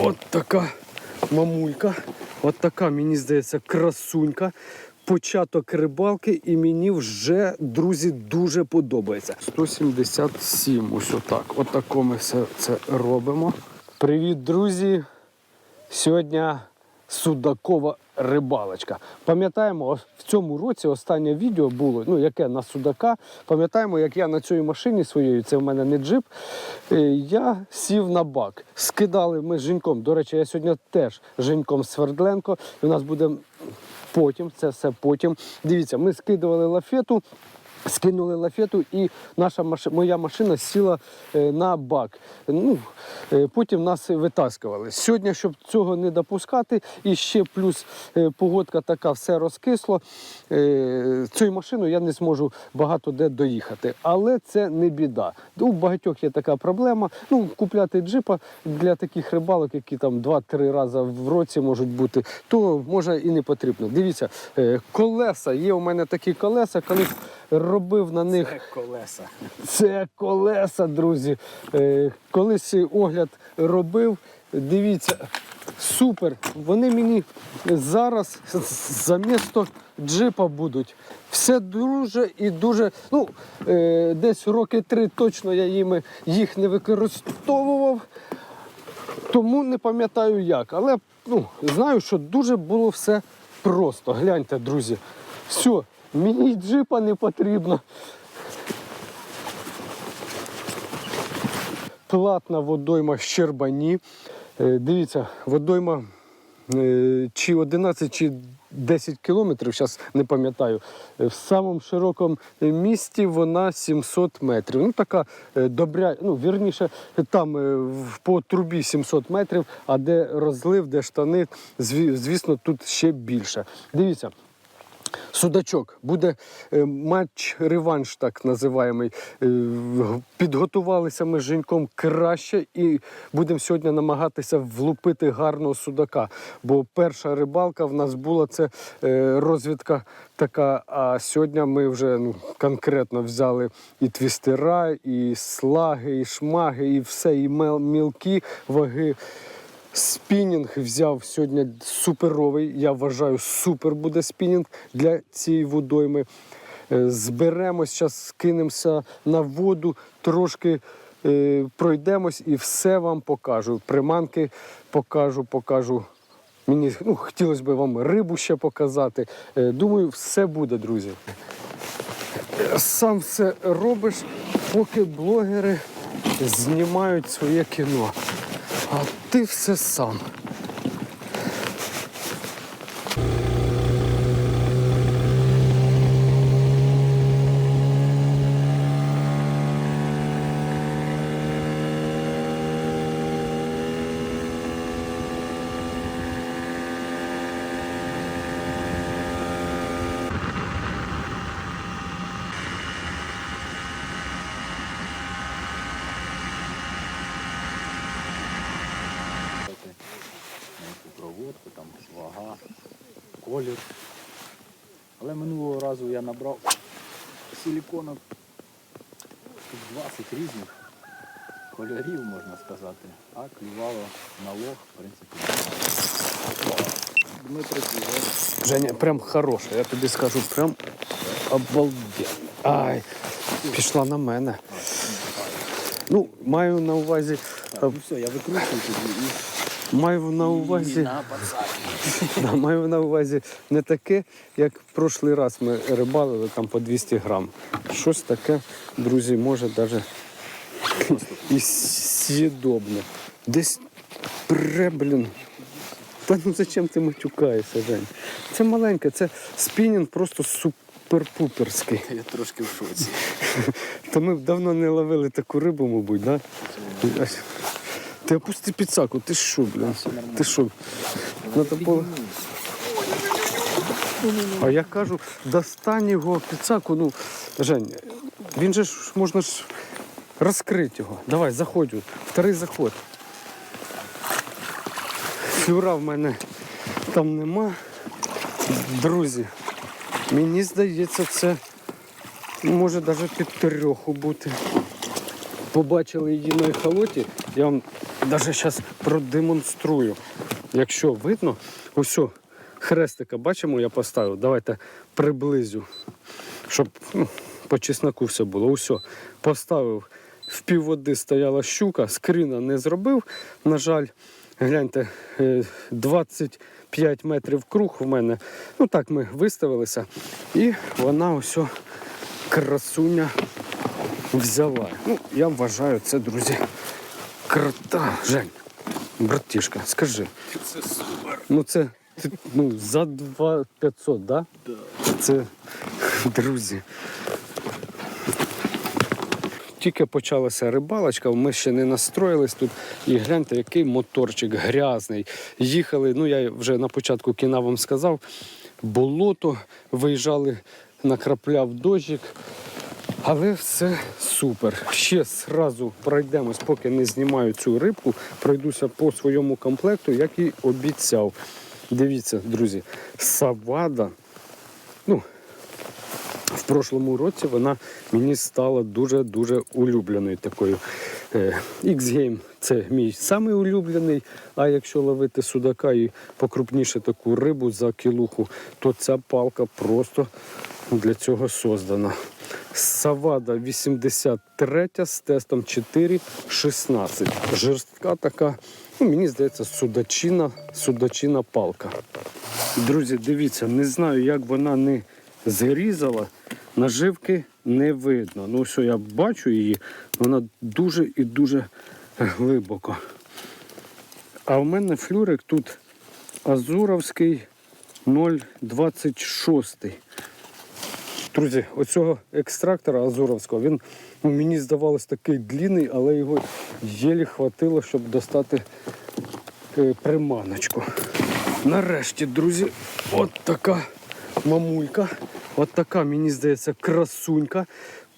От така мамулька, от така, мені здається, красунька. Початок рибалки, і мені вже, друзі, дуже подобається. 177, ось отак. Отако ми все це робимо. Привіт, друзі! Сьогодні судакова рибалочка. Пам'ятаємо, в цьому році останнє відео було, ну яке на судака. Пам'ятаємо, як я на цій машині своєю, це в мене не джип. е, Я сів на бак. Скидали ми з Женьком. До речі, я сьогодні теж з Женьком Свердленко. І у нас буде потім, це все потім. Дивіться, ми скидували лафету. Скинули лафету, і наша машина, моя машина сіла е, на бак. Ну, потім нас витаскували. Сьогодні, щоб цього не допускати, і ще плюс е, погодка така, все розкисло. Е, цією машиною я не зможу багато де доїхати. Але це не біда. У багатьох є така проблема. Ну, купляти джипа для таких рибалок, які там 2-3 рази в році можуть бути, то може і не потрібно. Дивіться, е, колеса. Є у мене такі колеса, колись робив на них. колеса. Це колеса, друзі. Е, Колись огляд робив. Дивіться, супер. Вони мені зараз за місто джипа будуть. Все дуже і дуже. Ну, е, десь роки три точно я їми їх не використовував. Тому не пам'ятаю як. Але ну, знаю, що дуже було все просто. Гляньте, друзі. Все, мені джипа не потрібно. Платна водойма Щербані. Е, Дивіться, водойма е, чи 11, чи 10 кілометрів, зараз не пам'ятаю. Е, В самому широкому місті вона 700 метрів. Ну, така добря, ну, вірніше, там по трубі 700 метрів, а де розлив, де штани, звісно, тут ще більше. Дивіться, Судачок буде е, матч-реванш, так називаємий. Е, Підготувалися ми з Женьком краще і будемо сьогодні намагатися влупити гарного судака. Бо перша рибалка в нас була це е, розвідка така. А сьогодні ми вже ну, конкретно взяли і твістера, і слаги, і шмаги, і все, і мілкі ваги. Спінінг взяв сьогодні суперовий. Я вважаю, супер буде спінінг для цієї водойми. Е, Зберемось, зараз скинемося на воду, трошки е, пройдемось і все вам покажу. Приманки покажу, покажу. Мені ну, хотілося б вам рибу ще показати. Е, думаю, все буде, друзі. Сам все робиш, поки блогери знімають своє кіно. А ти все сам. Силіконок тут 20 різних кольорів, можна сказати, а клювало на лох, в принципі, Дмитро Кузов. Женя, прям хороша, я тобі скажу, прям обалденно. Ай, пішла на мене. Ну, маю на увазі. Так, ну все, я викручую тоді і, Маю на і увазі. на пацані. Да, маю на увазі не таке, як в прошлий раз ми рибалили там по 200 грам. Щось таке, друзі, може навіть і з'їдобне. Десь пре, блін. Та ну зачем ти матюкаєшся, Жень? Це маленьке, це спінінг просто супер-пуперський. Я трошки в шоці. То ми б давно не ловили таку рибу, мабуть, да? Ти опусти підсаку, ти що, блін? Ти що? Надо було... А я кажу, достань його підсаку, ну, Жень, він же ж можна ж розкрити його. Давай, заходь. Вторий заход. Фюра в мене там нема. Друзі, мені здається, це може навіть під трьоху бути. Побачили її на ехолоті, я вам навіть зараз продемонструю. Якщо видно, ось хрестика, бачимо, я поставив. Давайте приблизю, щоб ну, по чесноку все було. Усьо, поставив. В півводи стояла щука, скріна не зробив. На жаль, гляньте, е, 25 метрів круг в мене. Ну так ми виставилися. І вона ось красуня взяла. Ну, я вважаю це, друзі, крута. Жень, братішка, скажи. Це супер. Ну це ти, ну, за 2500, да? Да. Це друзі. Тільки почалася рибалочка, ми ще не настроїлись тут. І гляньте, який моторчик грязний. Їхали, ну я вже на початку кіна вам сказав, болото, виїжджали, накрапляв дощик. Але все супер. Ще зразу пройдемось, поки не знімаю цю рибку, пройдуся по своєму комплекту, як і обіцяв. Дивіться, друзі, савада. Ну, в прошлому році вона мені стала дуже-дуже улюбленою такою. Е, X-Game це мій самий улюблений. А якщо ловити судака і покрупніше таку рибу за кілуху, то ця палка просто для цього создана. Савада 83 з тестом 4,16. Жорстка така, ну, мені здається, судачина, судачина палка. Друзі, дивіться, не знаю, як вона не зрізала, наживки не видно. Ну, все, я бачу її, вона дуже і дуже глибоко. А в мене флюрик тут Азуровський 0,26. Друзі, оцього екстрактора Азуровського, він ну, мені здавалось такий длінний, але його єлі хватило, щоб достати е, приманочку. Нарешті, друзі, от така мамулька, от така, мені здається, красунька.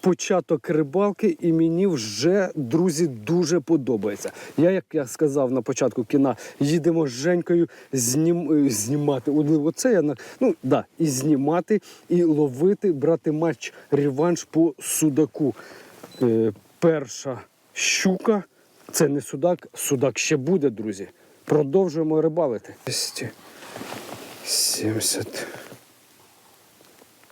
Початок рибалки, і мені вже, друзі, дуже подобається. Я, як я сказав на початку кіна, їдемо з Женькою знім, е, знімати. Оце я ну да, і знімати, і ловити, брати матч реванш по судаку. Е, перша щука, це не судак, судак ще буде, друзі. Продовжуємо рибалити. 270.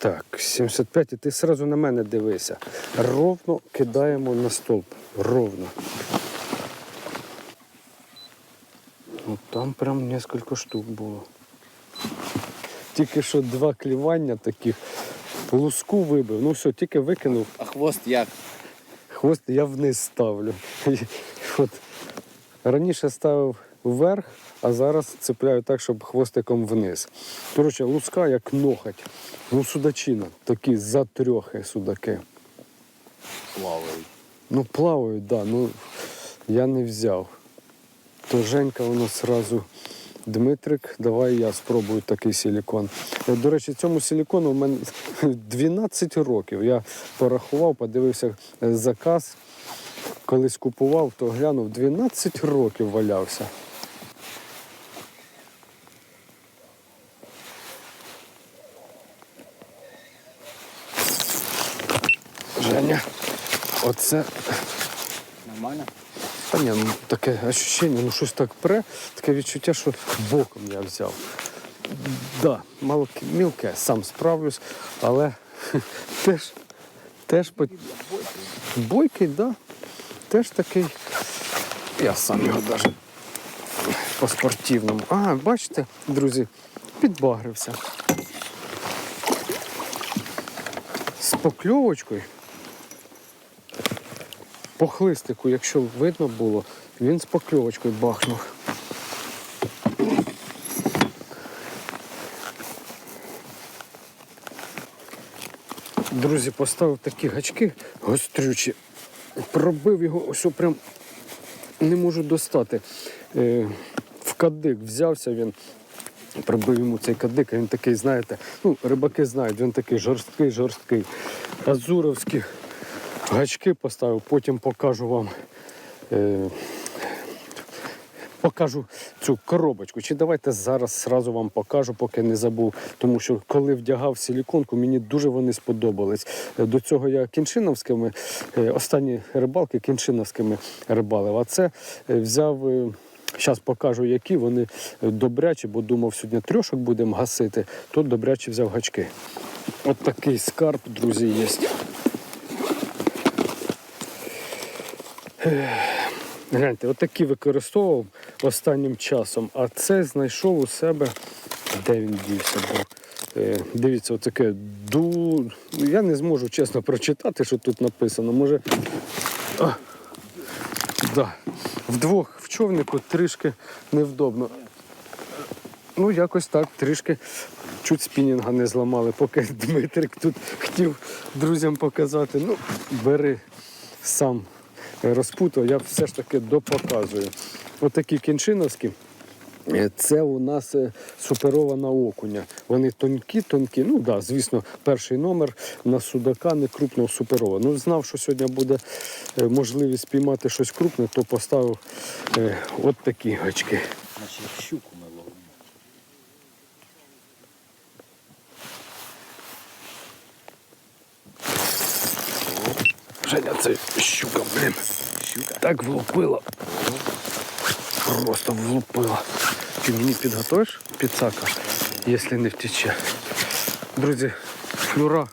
Так, 75, і ти одразу на мене дивися. Ровно кидаємо на стовп. Ровно. Ну там прям кілька штук було. Тільки що два клівання таких. Луску вибив. Ну все, тільки викинув. А хвост як? Хвост я вниз ставлю. От. Раніше ставив вверх, а зараз цепляю так, щоб хвостиком вниз. Коротше, луска як ноготь. Ну, судачина, такі затрьохи судаки. Плавають. Ну, плавають, так, да, ну я не взяв. То Женька воно сразу. Дмитрик, давай я спробую такий силікон. Е, До речі, цьому силікону в мене 12 років. Я порахував, подивився е, заказ. Колись купував, то глянув, 12 років валявся. Женя, оце Нормально? Та ні, ну таке ощущення, ну щось так пре, таке відчуття, що боком я взяв. Да, малке, мілке, сам справлюсь, але теж, теж по... бойкий, да, теж такий. Я сам його навіть по-спортивному. А, бачите, друзі, підбагрився. З покльовочкою. По хлистику, якщо видно було, він з покльовочкою бахнув. Друзі, поставив такі гачки гострючі. Пробив його, ось прям не можу достати. Е, в кадик взявся він, пробив йому цей кадик, а він такий, знаєте, ну, рибаки знають, він такий жорсткий, жорсткий. Азуровські гачки поставив, потім покажу вам. Покажу цю коробочку. Чи давайте зараз зразу вам покажу, поки не забув. Тому що коли вдягав силіконку, мені дуже вони сподобались. Е, До цього я кіншиновськими, е, останні рибалки кіншиновськими рибалив. А це е, взяв. Зараз покажу, які вони добрячі, бо думав, сьогодні трьошок будемо гасити, то добряче взяв гачки. От такий скарб, друзі, є. Гляньте, отакі використовував останнім часом, а це знайшов у себе. Де він дівся? Бо, е, дивіться, отаке ду. Я не зможу чесно прочитати, що тут написано. Може. А, да. Вдвох в човнику трішки невдобно. Ну, якось так, трішки чуть спінінга не зламали, поки Дмитрик тут хотів друзям показати. Ну, бери сам розпутав, я все ж таки допоказую. Отакі кінчиновські. е, Це у нас е, суперована окуня. Вони тонкі, тонкі. Ну так, да, звісно, перший номер на судака не крупного суперова. Ну, знав, що сьогодні буде е, можливість спіймати щось крупне, то поставив е, от такі гачки. Як щуку ми ловимо. Женя, це щука, блін. Щука? Так влупила. Просто влупила. Ти мені підготуєш підсака, якщо не втече. Друзі, флюра.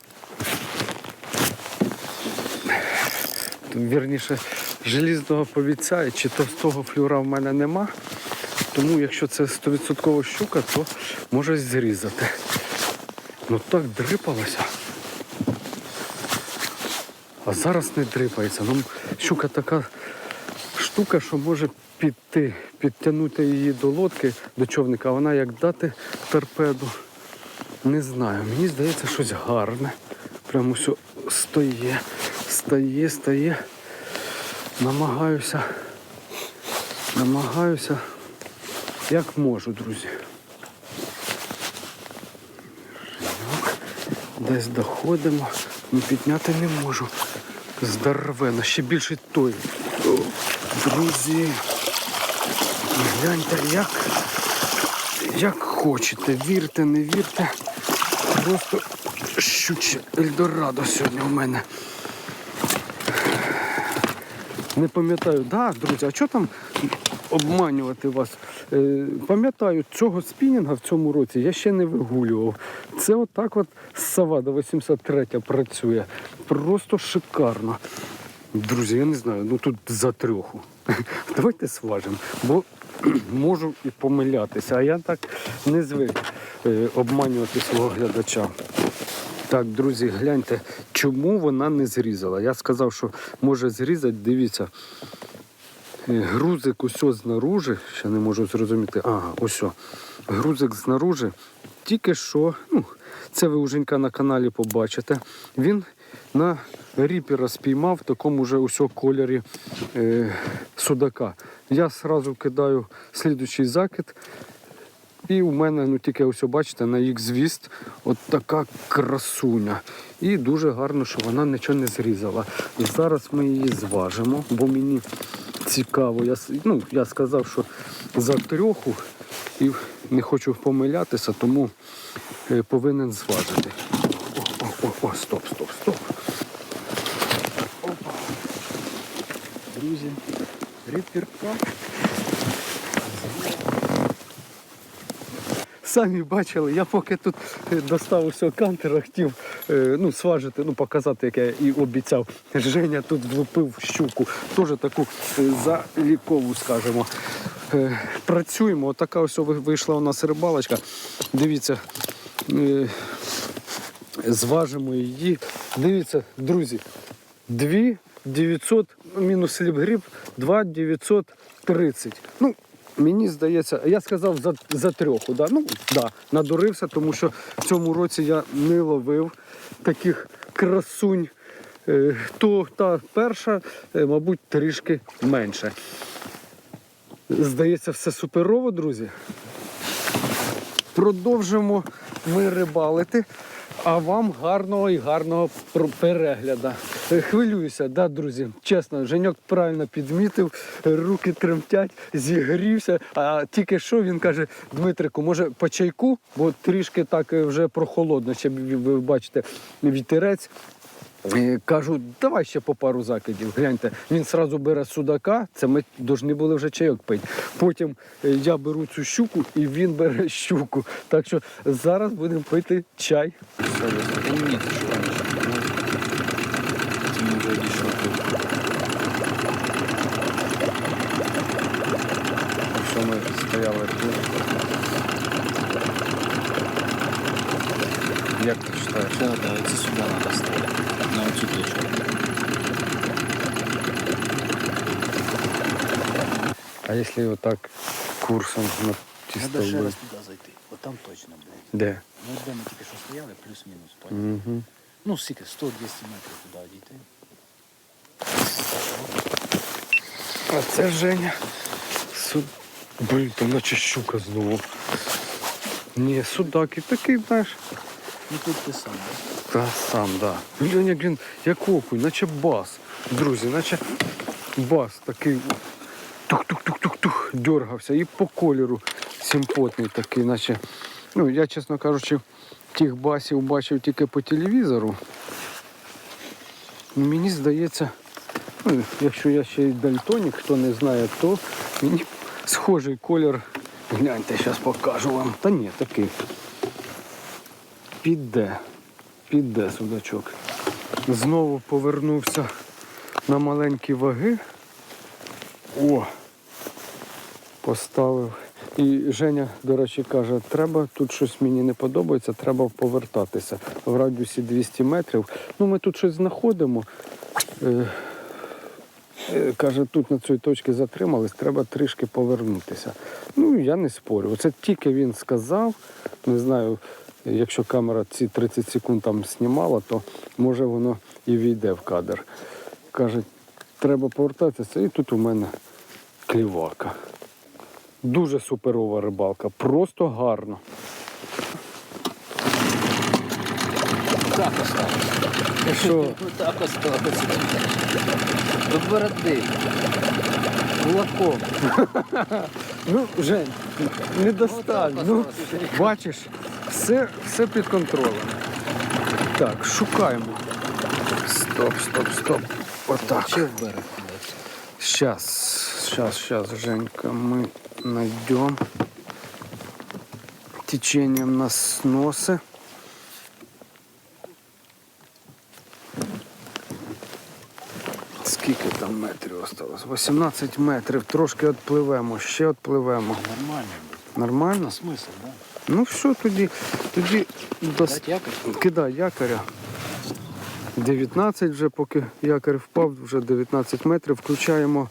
Вірніше, желізного повіця чи товстого флюра в мене нема. Тому якщо це 100% щука, то може зрізати. Ну так дрипалося. А зараз не дрипається. Ну, щука така штука, що може піти, підтягнути її до лодки, до човника, вона як дати торпеду. Не знаю. Мені здається, щось гарне. Прямо все стає, стає, стає. Намагаюся. Намагаюся. Як можу, друзі. Десь доходимо. Ну, підняти не можу. Здоровенно, ще більше той. Друзі. Гляньте, як, як хочете. Вірте, не вірте. Просто щуче Ельдорадо сьогодні у мене. Не пам'ятаю, да, друзі, а що там обманювати вас? Е, пам'ятаю, цього спінінга в цьому році я ще не вигулював. Це отак от Савада 83 працює. Просто шикарно. Друзі, я не знаю, ну тут за трьоху. Давайте сважимо, бо можу і помилятися, а я так не звик е, обманювати свого глядача. Так, друзі, гляньте, чому вона не зрізала. Я сказав, що може зрізати, дивіться. Е, Грузик усе знаружи, ще не можу зрозуміти. Ага, ось. о. Грузик знаружи. Тільки що, ну, це ви уже на каналі побачите. Він на ріпера спіймав в такому вже усьо кольорі е, судака. Я одразу кидаю слідучий закид. І у мене, ну тільки ось бачите, на їх звіст от така красуня. І дуже гарно, що вона нічого не зрізала. І зараз ми її зважимо, бо мені цікаво. Я, ну, я сказав, що за трьоху і не хочу помилятися, тому е, повинен зважити. О, о, о, о, стоп, стоп, стоп. Опа. Друзі, ріперка. Самі бачили, я поки тут е, достав усього кантера, хотів е, ну, сважити, ну, показати, як я і обіцяв. Женя тут влупив щуку, теж таку е, залікову, скажімо. Працюємо. Отака ось ви- вийшла у нас рибалочка. Дивіться, зважимо її. Дивіться, друзі, 2 900 ну, мінус ліпгріб 2 930. Ну, мені здається, я сказав за, за трьоху. Да? Ну, да, надурився, тому що в цьому році я не ловив таких красунь. Е, То та перша, е, мабуть, трішки менше. Здається, все суперово, друзі. Продовжимо ми рибалити. А вам гарного і гарного перегляду. Е, Хвилююся, да, друзі. Чесно, Женьок правильно підмітив, руки тремтять, зігрівся. А тільки що він каже: Дмитрику, може по чайку, бо трішки так е, вже прохолодно, ще ви бачите вітерець. Е, Кажу, давай ще по пару закидів. Гляньте, він сразу бере судака, це ми повинні були вже чайок пити. Потім я беру цю щуку і він бере щуку. Так що зараз будемо пити чай. Ні, ти що раньше? Це ми вже дійшов тут. Якщо ми стояли тут. Як ти вважаєш? Це сюди треба ставити. На оцю точку. А якщо отак курсом на ті Треба ще стовби? раз туди зайти. От там точно, блядь. Де? Ну, де ми тільки що стояли, плюс-мінус. понял? Угу. Ну, скільки, 100-200 метрів туди дійти. А це Женя. Суд... Блін, там наче щука знову. Ні, судак і такий, знаєш. Ну тут ти сам. Та сам, да. Блін, як він, як окунь, наче бас. Друзі, наче бас такий тух-тух-тух-тух-тух дергався. І по кольору симпотний такий, наче. Ну, я, чесно кажучи, тих басів бачив тільки по телевізору. Ну, Мені здається, ну, якщо я ще й дальтонік, хто не знає, то мені схожий колір. Гляньте, зараз покажу вам. Та ні, такий. Піде. Піде судачок. Знову повернувся на маленькі ваги. О! Поставив. І Женя, до речі, каже, треба тут щось мені не подобається, треба повертатися в радіусі 200 метрів. Ну, ми тут щось знаходимо. Е, е, каже, тут на цій точці затримались, треба трішки повернутися. Ну, я не спорю. Оце тільки він сказав. Не знаю, якщо камера ці 30 секунд там знімала, то може воно і війде в кадр. Каже, треба повертатися, і тут у мене клівака. Дуже суперова рибалка, просто гарно. Так осталось. Що? Ну так осталось. До бороди. Кулаком. Ну, Жень, не достань. Ну, бачиш, все, все під контролем. Так, шукаємо. Стоп, стоп, стоп. Отак. Сейчас, сейчас, сейчас, Женька, мы найдем. Течением нас сносы. Скільки там метрів осталось? 18 метрів. Трошки відпливемо, ще відпливемо. Нормально. Нормально? Смисл, да? Ну все, тоді, тоді дос... Кидай якоря. 19 вже, поки якорь впав, вже 19 метрів. Включаємо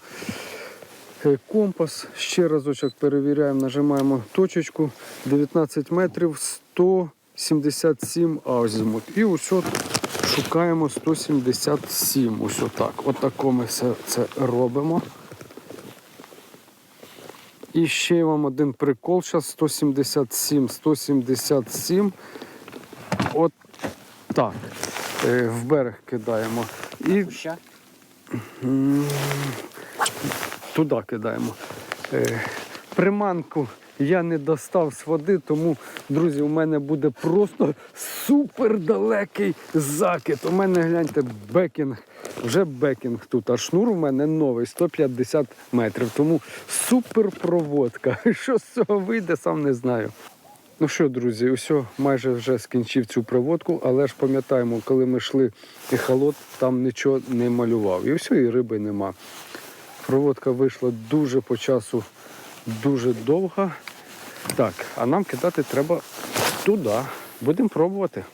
е, компас. Ще разочок перевіряємо, нажимаємо точечку. 19 метрів 177 азімут. І ось от шукаємо 177. Ось отак. Отако ми все це робимо. І ще вам один прикол. Зараз 177, 177. От так. Е, В берег кидаємо. І туди кидаємо. Е, Приманку я не достав з води, тому, друзі, у мене буде просто супер далекий закид. У мене, гляньте, бекінг. Вже бекінг тут, а шнур у мене новий 150 метрів. Тому супер проводка. Що з цього вийде, сам не знаю. Ну що, друзі, усе, майже вже скінчив цю проводку, але ж пам'ятаємо, коли ми йшли ехолот, там нічого не малював. І все, і риби нема. Проводка вийшла дуже по часу, дуже довга. Так, а нам кидати треба туди. Будемо пробувати.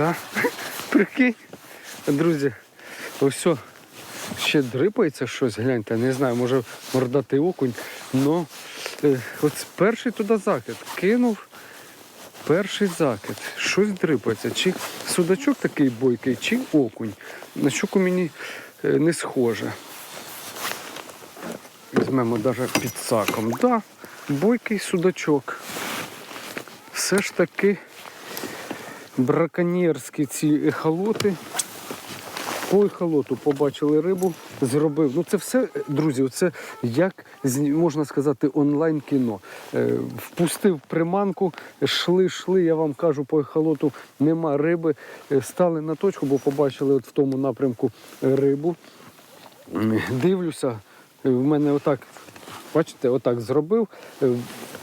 Женька, Прикинь, друзі, ось ще дрипається щось, гляньте, не знаю, може мордатий окунь. Ну, е, от перший туди закид кинув. Перший закид. Щось дрипається. Чи судачок такий бойкий, чи окунь. На щуку мені е, не схоже. Візьмемо навіть під саком. Да, бойкий судачок. Все ж таки браконьєрські ці ехолоти. По ехолоту побачили рибу, зробив. Ну це все, друзі, це як можна сказати онлайн кіно. Е, впустив приманку, шли, шли, я вам кажу, по ехолоту нема риби. Е, Стали на точку, бо побачили от в тому напрямку рибу. Дивлюся, е, в мене отак, бачите, отак зробив. Е,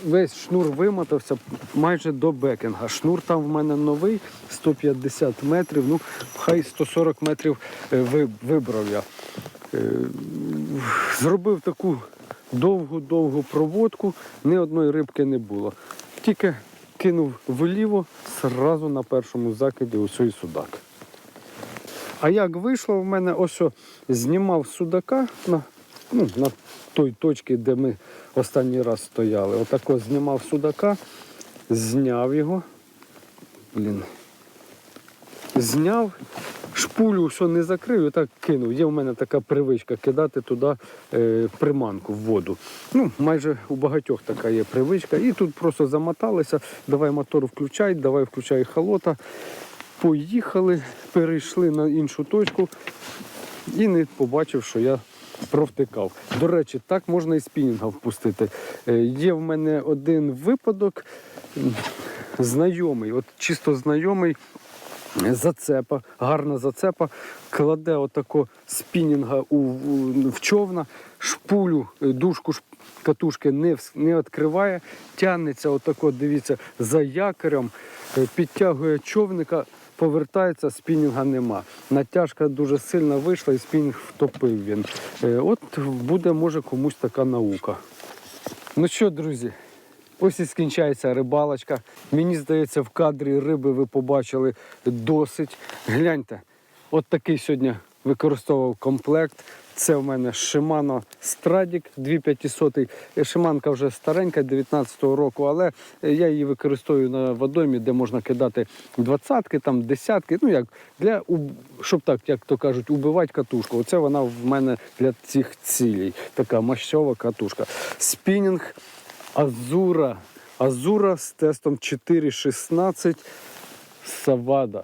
Весь шнур вимотався майже до бекінга. Шнур там в мене новий, 150 метрів, ну хай 140 метрів е, вибрав я. Е, Зробив таку довгу-довгу проводку, ні одної рибки не було. Тільки кинув вліво, зразу на першому закиді ось і судак. А як вийшло в мене, ось знімав судака на, ну, на той точці, де ми останній раз стояли. Отако знімав судака, зняв його. Блін. Зняв, шпулю все не закрив і так кинув. Є в мене така привичка кидати туди е, приманку в воду. Ну, майже у багатьох така є привичка. І тут просто замоталися, давай мотор включай, давай включай холота. Поїхали, перейшли на іншу точку і не побачив, що я провтикав. До речі, так можна і спінінга впустити. Е, Є в мене один випадок, знайомий, от чисто знайомий. Зацепа, гарна зацепа, кладе отако спінінга у, у- в човна, шпулю, е, дужку катушки не, не відкриває, тягнеться отако, дивіться, за якорем, е, підтягує човника, повертається, спінінга нема. Натяжка дуже сильно вийшла і спінінг втопив він. Е, От буде, може, комусь така наука. Ну що, друзі, ось і скінчається рибалочка. Мені здається, в кадрі риби ви побачили досить. Гляньте, от такий сьогодні використовував комплект. Це в мене Shimano Stradic 2500. Е, Шиманка вже старенька, 19-го року, але е, я її використовую на водоймі, де можна кидати двадцятки, там десятки. Ну як для щоб так, як то кажуть, убивати катушку. Оце вона в мене для цих цілей. Така мащова катушка. Спінінг Азура. Азура з тестом 4.16 Савада.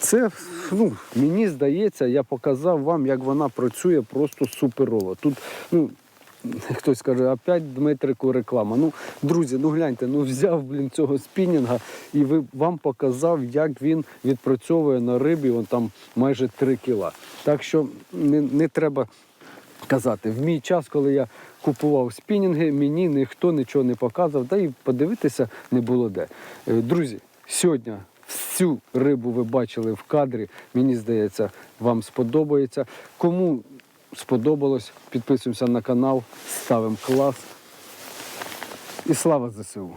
Це, ну, мені здається, я показав вам, як вона працює просто суперово. Тут, ну, хтось каже, опять Дмитрику реклама. Ну, друзі, ну гляньте, ну взяв блін, цього спінінга і ви, вам показав, як він відпрацьовує на рибі, он там майже 3 кіла. Так що не, не треба казати. В мій час, коли я купував спінінги, мені ніхто нічого не показав, та й подивитися не було де. Е, Друзі, сьогодні всю рибу ви бачили в кадрі. Мені здається, вам сподобається. Кому сподобалось, підписуємося на канал, ставимо клас. І слава ЗСУ!